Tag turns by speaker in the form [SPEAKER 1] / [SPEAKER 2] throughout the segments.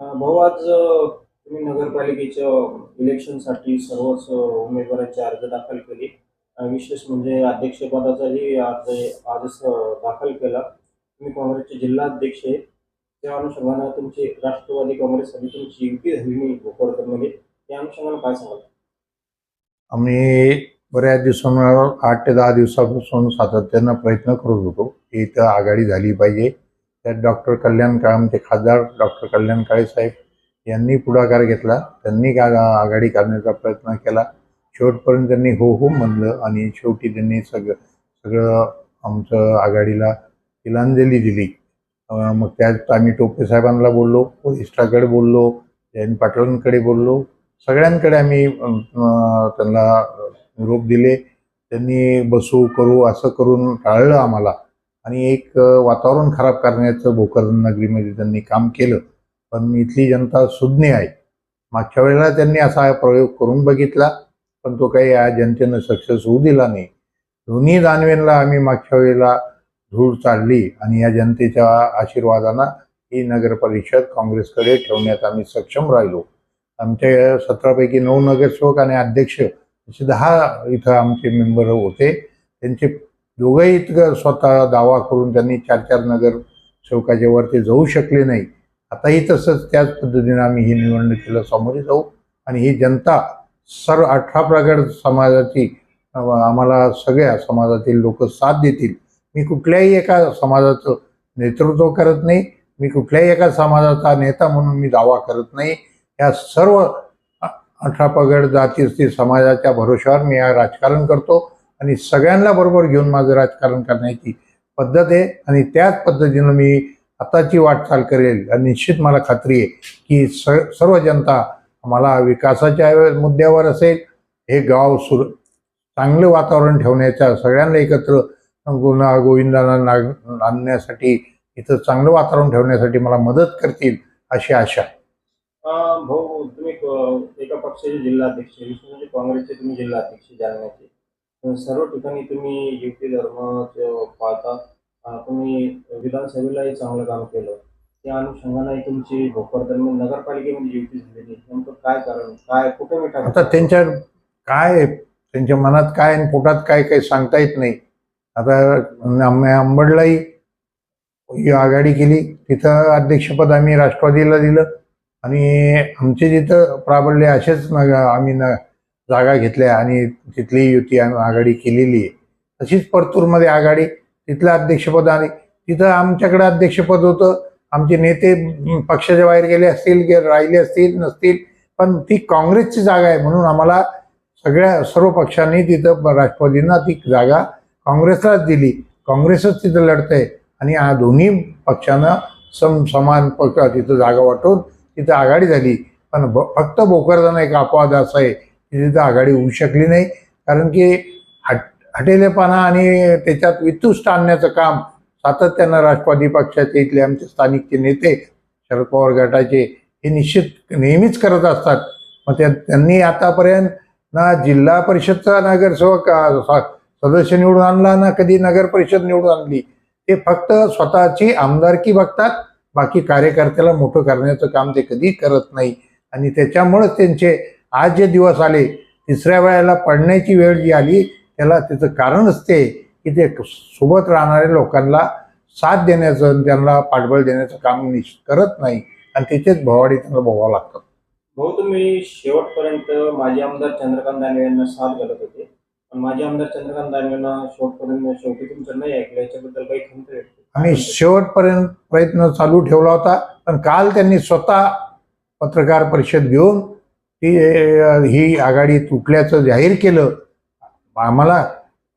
[SPEAKER 1] भाऊ आज तुम्ही नगरपालिकेच्या इलेक्शनसाठी सर्वच उमेदवारांचे अर्ज दाखल केले. विशेष म्हणजे अध्यक्षपदाचाही अर्ज आजच दाखल केला. तुम्ही काँग्रेसचे जिल्हा अध्यक्ष आहे. त्या अनुषंगानं तुमची राष्ट्रवादी काँग्रेससाठी तुमची युती झाली नाही भोकरदनमध्ये. त्या अनुषंगानं काय सांगाल?
[SPEAKER 2] आम्ही बऱ्याच दिवसांना आठ ते दहा दिवसापासून सातत्यानं प्रयत्न करत होतो. की इथं आघाडी झाली पाहिजे. त्यात डॉक्टर कल्याण काळे आमचे खासदार डॉक्टर कल्याण काळे साहेब यांनी पुढाकार घेतला. त्यांनी का आघाडी करण्याचा प्रयत्न केला. शेवटपर्यंत त्यांनी हो हो म्हणलं आणि शेवटी त्यांनी सगळं सगळं आमचं आघाडीला तिलांजली दिली. मग त्यात आम्ही टोपे साहेबांना बोललो वरिष्ठाकडे बोललो जयंत पाटलांकडे बोललो. सगळ्यांकडे आम्ही त्यांना निरोप दिले. त्यांनी बसू करू असं करून टाळलं आम्हाला. आणि एक वातावरण खराब करण्याचं भोकरदन नगरीमध्ये त्यांनी काम केलं. पण इथली जनता सुज्ञ आहे. मागच्या वेळेला त्यांनी असा प्रयोग करून बघितला पण तो काही या जनतेनं सक्सेस होऊ दिला नाही. दोन्ही दानवेंना आम्ही मागच्या वेळेला धूळ चालली आणि या जनतेच्या आशीर्वादानं ही नगर परिषद काँग्रेसकडे ठेवण्यात आम्ही सक्षम राहिलो. आमच्या सतरापैकी नऊ नगरसेवक आणि अध्यक्ष असे दहा इथं आमचे मेंबर होते. त्यांचे दोघंही इतकं स्वतः दावा करून त्यांनी चार चार नगर सेवकाच्या वरती जाऊ शकले नाही. आताही तसंच त्याच पद्धतीनं आम्ही ही निवडणुकीला सामोरे जाऊ. आणि ही जनता सर्व अठरा प्रगड समाजाची आम्हाला सगळ्या समाजातील लोक साथ देतील. मी कुठल्याही एका समाजाचं नेतृत्व करत नाही. मी कुठल्याही एका समाजाचा नेता म्हणून मी दावा करत नाही. या सर्व अठरा पगड जाती समाजाच्या भरोश्यावर मी या राजकारण करतो. आणि सगळ्यांना बरोबर घेऊन माझं राजकारण करण्याची पद्धत आहे. आणि त्याच पद्धतीनं मी आताची वाटचाल करेल. आणि निश्चित मला खात्री आहे की स सर्व जनता मला विकासाच्या मुद्द्यावर असेल. हे गाव सुर चांगलं वातावरण ठेवण्याच्या सगळ्यांना एकत्र गुन्हा गोविंदांना नाग आणण्यासाठी इथं चांगलं वातावरण ठेवण्यासाठी मला मदत करतील अशी आशा. आहे
[SPEAKER 1] भाऊ तुम्ही एका पक्षाचे जिल्हाध्यक्ष काँग्रेसचे तुम्ही जिल्हाध्यक्ष जालन्याचे. सर्व ठिकाणी तुम्ही युक्ती धर्म पाळता अं, तुम्ही विधानसभेलाही चांगलं काम केलं. त्या अनुषंगाने तुमची भोकरदन नगरपालिकेमध्ये युती झालेली नेमकं काय कारण काय कुठे मिठा
[SPEAKER 2] आता त्यांच्या काय आहे, त्यांच्या मनात काय आणि पोटात काय काही सांगता येत नाही. आता आम्ही अंबडलाही ही आघाडी केली. तिथं अध्यक्षपद आम्ही राष्ट्रवादीला दिलं. आणि आमचे जिथं प्राबल्य असेच न आम्ही न जागा घेतल्या आणि तिथली युती आघाडी केलेली आहे. तशीच परतूरमध्ये आघाडी तिथलं अध्यक्षपद आले तिथं आमच्याकडे अध्यक्षपद होतं. आमचे नेते पक्षाच्या बाहेर गेले असतील की राहिले असतील नसतील पण ती काँग्रेसची जागा आहे म्हणून आम्हाला सगळ्या सर्व पक्षांनी तिथं राष्ट्रवादींना ती जागा काँग्रेसलाच दिली. काँग्रेसच तिथं लढतंय आणि या दोन्ही पक्षांना सम समान पक्ष तिथं जागा वाटून तिथं आघाडी झाली. पण फक्त भोकरदन एक अपवाद असा आहे. की आघाडी होऊ शकली नाही. कारण की हट हटेलेपणा आणि त्याच्यात वितुष्ट आणण्याचं काम सातत्यानं राष्ट्रवादी पक्षाचे इथले आमचे स्थानिकचे नेते शरद पवार गटाचे हे निश्चित नेहमीच करत असतात. मग त्या त्यांनी आतापर्यंत ना जिल्हा परिषदचा नगरसेवक सदस्य निवडून आणला ना कधी नगर परिषद निवडून आणली. ते फक्त स्वतःची आमदारकी बघतात बाकी कार्यकर्त्याला मोठं करण्याचं काम ते कधी करत नाही. आणि त्याच्यामुळेच त्यांचे आज जे दिवस आले तिसऱ्या वेळेला पडण्याची वेळ जी आली त्याला त्याचं कारणच ते की ते सोबत राहणाऱ्या लोकांना साथ देण्याचं त्यांना पाठबळ देण्याचं काम निश्चित करत नाही. आणि त्याचेच भवाडी त्यांना भोगावं लागतात
[SPEAKER 1] भाऊ तुम्ही शेवटपर्यंत माजी आमदार चंद्रकांत दानवे यांना साथ घालत होते. पण माजी आमदार चंद्रकांत दानवेंना शेवटपर्यंत शेवटी तुमचं नाही ऐकलं याच्याबद्दल काही खंत व्यक्त
[SPEAKER 2] आम्ही शेवटपर्यंत प्रयत्न चालू ठेवला होता पण काल त्यांनी स्वतः पत्रकार परिषद घेऊन ती ही आघाडी तुटल्याचं जाहीर केलं. आम्हाला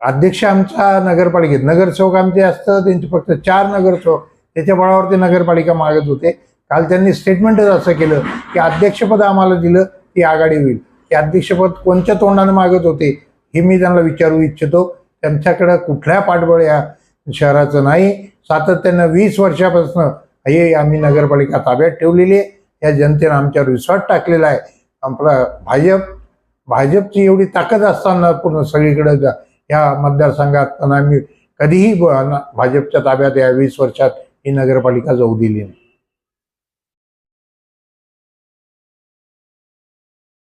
[SPEAKER 2] अध्यक्ष आमचा नगरपालिकेत नगरसेवक आमचे असतं त्यांचे फक्त चार नगरसेवक त्याच्या बळावरती नगरपालिका मागत होते. काल त्यांनी स्टेटमेंटच असं केलं की अध्यक्षपद आम्हाला दिलं ती आघाडी होईल. ते अध्यक्षपद कोणत्या तोंडाने मागत होते हे मी त्यांना विचारू इच्छितो. त्यांच्याकडं कुठल्या पाठबळ या शहराचं नाही. सातत्यानं वीस वर्षापासून हे आम्ही नगरपालिका ताब्यात ठेवलेली आहे. या जनतेनं आमच्यावर विश्वास टाकलेला आहे. आपला भाजप भाजपची एवढी ताकद असताना पूर्ण सगळीकडे जा- या मतदारसंघात पण आम्ही कधीही भाजपच्या ताब्यात या वीस वर्षात ही नगरपालिका जाऊ दिली नाही.